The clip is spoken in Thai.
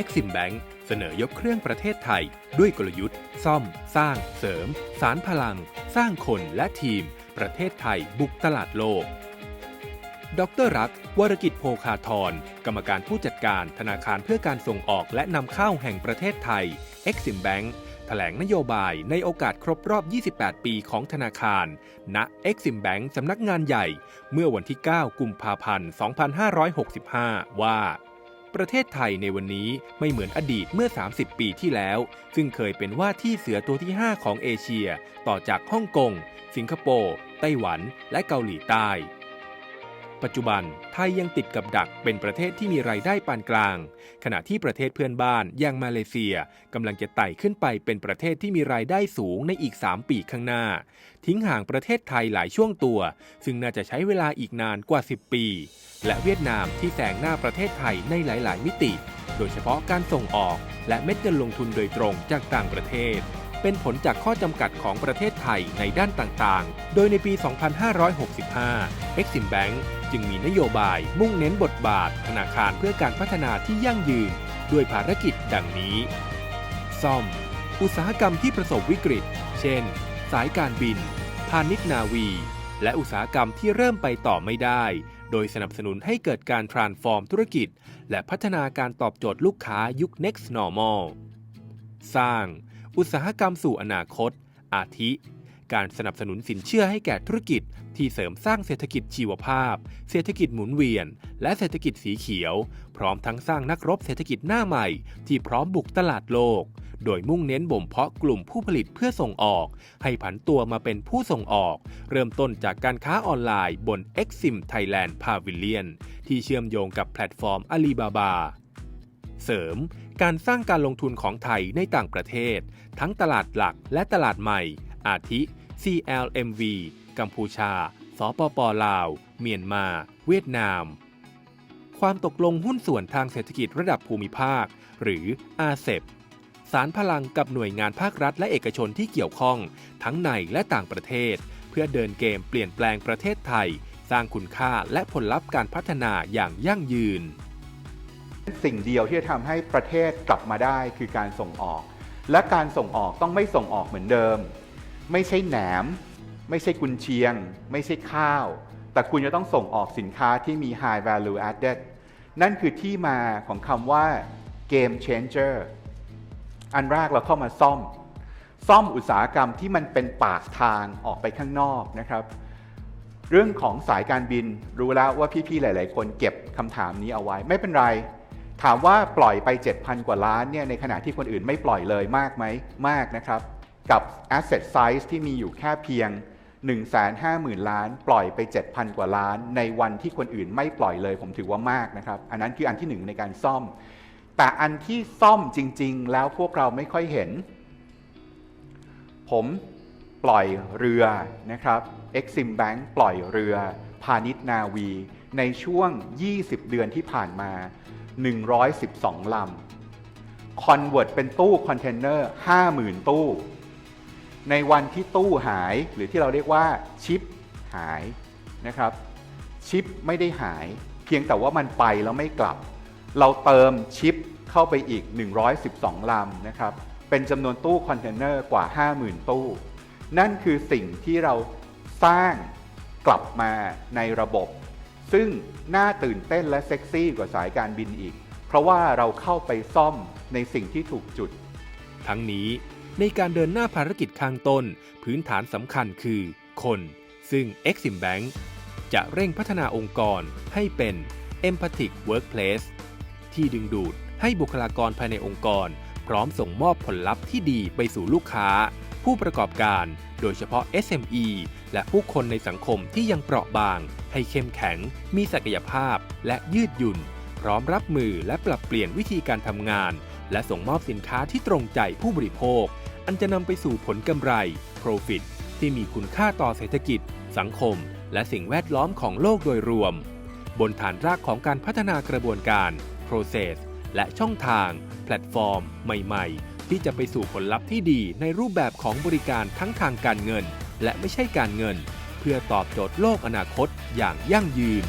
Exim Bank เสนอยกเครื่องประเทศไทย ด้วยกลยุทธ์ ซ่อม สร้าง เสริม สารพลัง สร้างคนและทีม ประเทศไทยบุกตลาดโลก ดรรัก วรกิจโภคาธรกรรมการผู้จัดการธนาคารเพื่อการส่งออกและนำเข้าแห่งประเทศไทย Exim Bank แถลงนโยบายในโอกาสครบรอบ 28 ปีของธนาคาร ณ Exim Bank สำนักงานใหญ่ เมื่อวันที่ 9 กุมภาพันธ์ 2565 ว่า ประเทศไทยในวันนี้ไม่เหมือนอดีตเมื่อ 30 ปีที่แล้ว ซึ่งเคยเป็นว่าที่เสือตัวที่ 5 ของเอเชีย ต่อจากฮ่องกง สิงคโปร์ ไต้หวัน และเกาหลีใต้ ปัจจุบันไทยยังติดกับดักเป็นประเทศที่มีรายได้ปานกลาง ขณะที่ประเทศเพื่อนบ้านอย่างมาเลเซียกำลังจะไต่ขึ้นไปเป็นประเทศที่มีรายได้สูงในอีก 3 ปีข้างหน้า ทิ้งห่างประเทศไทยหลายช่วงตัว ซึ่งน่าจะใช้เวลาอีกนานกว่า 10 ปี และเวียดนามที่แซงหน้าประเทศไทยในหลาย ๆ มิติ โดยเฉพาะการส่งออก และเม็ดเงินลงทุนโดยตรงจากต่างประเทศ เป็นผลจากข้อจำกัดของประเทศไทยในด้านต่างๆ โดยในปี 2565 Exim Bank จึงมีนโยบายมุ่งเน้นบทบาท ธนาคารเพื่อการพัฒนาที่ยั่งยืน ด้วยภารกิจดังนี้ ซ่อม อุตสาหกรรมที่ประสบวิกฤต เช่น สายการบิน พาณิชย์นาวี และอุตสาหกรรมที่เริ่มไปต่อไม่ได้ โดยสนับสนุนให้เกิดการ transform ธุรกิจ และพัฒนาการตอบโจทย์ลูกค้ายุค next normal สร้าง อุตสาหกรรมสู่อนาคต อาทิ การสนับสนุนสินเชื่อให้แก่ธุรกิจ ที่เสริมสร้างเศรษฐกิจชีวภาพ เศรษฐกิจหมุนเวียน และเศรษฐกิจสีเขียว พร้อมทั้งสร้างนักรบเศรษฐกิจหน้าใหม่ ที่พร้อมบุกตลาดโลก โดยมุ่งเน้นบ่มเพาะกลุ่มผู้ผลิตเพื่อส่งออก ให้ผันตัวมาเป็นผู้ส่งออก เริ่มต้นจากการค้าออนไลน์บน Exim Thailand Pavilion ที่เชื่อมโยงกับแพลตฟอร์ม Alibaba เสริมการสร้างการลงทุนของไทยในต่างประเทศ ทั้งตลาดหลักและตลาดใหม่ อาทิ CLMV กัมพูชา สปปลาว เมียนมา เวียดนาม ความตกลงหุ้นส่วนทางเศรษฐกิจระดับภูมิภาค หรืออาเซบสารพลังกับหน่วยงานภาครัฐและเอกชนที่เกี่ยวข้อง ทั้งในและต่างประเทศ เพื่อเดินเกมเปลี่ยนแปลงประเทศไทย สร้างคุณค่าและผลลัพธ์การพัฒนาอย่างยั่งยืน สิ่งเดียวที่จะทำให้ประเทศกลับมาได้คือการส่งออก และการส่งออกต้องไม่ส่งออกเหมือนเดิม ไม่ใช่แหนม ไม่ใช่กุนเชียง ไม่ใช่ข้าว แต่คุณจะต้องส่งออกสินค้าที่มี high value added นั่นคือที่มาของคำว่า game changer อันแรกเราเข้ามาซ่อม ซ่อมอุตสาหกรรมที่มันเป็นปากทางออกไปข้างนอกนะครับ เรื่องของสายการบินรู้แล้วว่าพี่ๆหลาย ๆ คนเก็บคำถามนี้เอาไว้ไม่เป็นไร ถามว่าปล่อยไป 7,000 กว่าล้านเนี่ยในขณะที่คนอื่นไม่ปล่อยเลยมากไหมมากนะครับ กับ asset size ที่มีอยู่แค่เพียง 150,000 ล้าน ปล่อยไป 7,000 กว่าล้าน ในวันที่คนอื่นไม่ปล่อยเลย ผมถือว่ามากนะครับ อันนั้นคืออันที่หนึ่งในการซ่อม แต่อันที่ซ่อมจริง ๆ แล้วพวกเราไม่ค่อยเห็น ผมปล่อยเรือนะครับ Exim Bank ปล่อยเรือพาณิชนาวี ในช่วง 20 เดือนที่ผ่านมา 112 ลำคอนเวิร์ตเป็นตู้คอนเทนเนอร์ 50,000 ตู้ ในวันที่ตู้หายหรือที่เราเรียกว่าชิปหายนะครับ ชิปไม่ได้หาย เพียงแต่ว่ามันไปแล้วไม่กลับ เราเติมชิปเข้าไปอีก 112 ลำนะครับ เป็นจำนวนตู้คอนเทนเนอร์กว่า 50,000 ตู้ นั่นคือสิ่งที่เราสร้างกลับมาในระบบ ซึ่งน่าตื่นเต้นและเซ็กซี่กว่าสายการบินอีก เพราะว่าเราเข้าไปซ่อมในสิ่งที่ถูกจุด ทั้งนี้ในการเดินหน้าภารกิจข้างต้น พื้นฐานสำคัญคือคน ซึ่ง Exim Bank จะเร่งพัฒนาองค์กรให้เป็น Empathic Workplace ที่ดึงดูดให้บุคลากรภายในองค์กร พร้อมส่งมอบผลลัพธ์ที่ดีไปสู่ลูกค้า ผู้ประกอบการ โดยเฉพาะ SME และผู้คนในสังคมที่ยังเปราะบาง ให้เข้มแข็ง มีศักยภาพ และยืดหยุ่น พร้อมรับมือและปรับเปลี่ยนวิธีการทำงาน และส่งมอบสินค้าที่ตรงใจผู้บริโภค อันจะนำไปสู่ผลกำไร Profit ที่มีคุณค่าต่อเศรษฐกิจ สังคม และสิ่งแวดล้อมของโลกโดยรวม บนฐานรากของการพัฒนากระบวนการ process และช่องทาง แพลตฟอร์ม ใหม่ ๆ ที่จะไปสู่ผลลัพธ์ที่ดีในรูปแบบของบริการทั้งทางการเงิน และไม่ใช่การเงิน เพื่อตอบโจทย์โลกอนาคตอย่างยั่งยืน